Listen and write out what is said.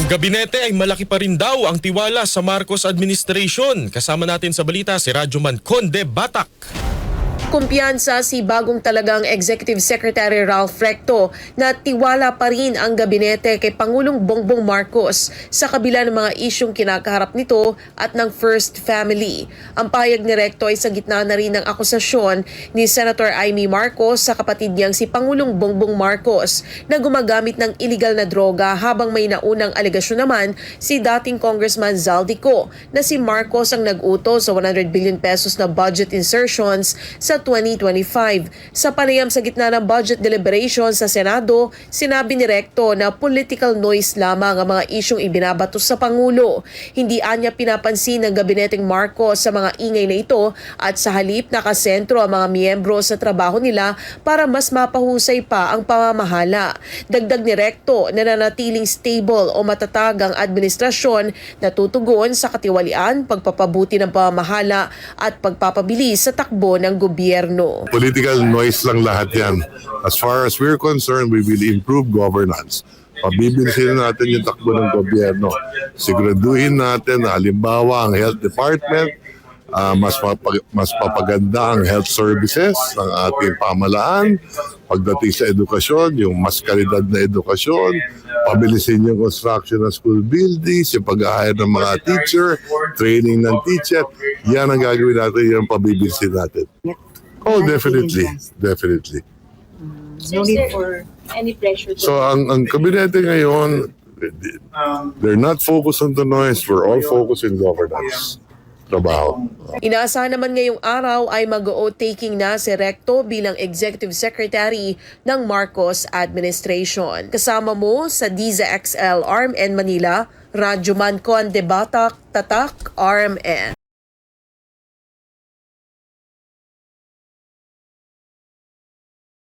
Ang gabinete ay malaki pa rin daw ang tiwala sa Marcos administration. Kasama natin sa balita si Radyoman Conde Batak. Kumpiyansa si bagong talagang Executive Secretary Ralph Recto na tiwala pa rin ang gabinete kay Pangulong Bongbong Marcos sa kabila ng mga isyong kinakaharap nito at ng First Family. Ang payag ni Recto ay sa gitna na rin ng akusasyon ni Senator Amy Marcos sa kapatid niyang si Pangulong Bongbong Marcos na gumagamit ng illegal na droga habang may naunang alegasyon naman si dating Congressman Zaldico na si Marcos ang nag-utos sa 100 billion pesos na budget insertions sa 2025. Sa panayam sa gitna ng budget deliberation sa Senado, sinabi ni Recto na political noise lamang ang mga isyong ibinabato sa Pangulo. Hindi anya pinapansin ng gabineteng Marcos sa mga ingay na ito at sa halip nakasentro ang mga miyembro sa trabaho nila para mas mapahusay pa ang pamamahala. Dagdag ni Recto na nanatiling stable o matatag ang administrasyon na tutugon sa katiwalian, pagpapabuti ng pamamahala at pagpapabilis sa takbo ng gobyerno. Political noise lang lahat yan. As far as we're concerned, we will improve governance. Pabibilisin natin yung takbo ng gobyerno. Siguraduhin natin na halimbawa ang health department, ah, mas, mapag- mas papaganda ang health services ng ating pamalaan. Pagdating sa edukasyon, yung mas kalidad na edukasyon, pabilisin yung construction ng school buildings, yung pag-hire ng mga teacher, training ng teacher. Yan ang gagawin natin, yan ang pabibilisin natin. Oh, definitely. Definitely. No need for any pressure. to- So, ang, ang kabinete ngayon, they're not focused on the noise. We're all focused in governance. Trabaho. Inaasahan naman ngayong araw ay mag-o-taking na si Recto bilang Executive Secretary ng Marcos Administration. Kasama mo sa Diza XL Arm and Manila, Radyo Man Conde Batak, Tatak, RMN.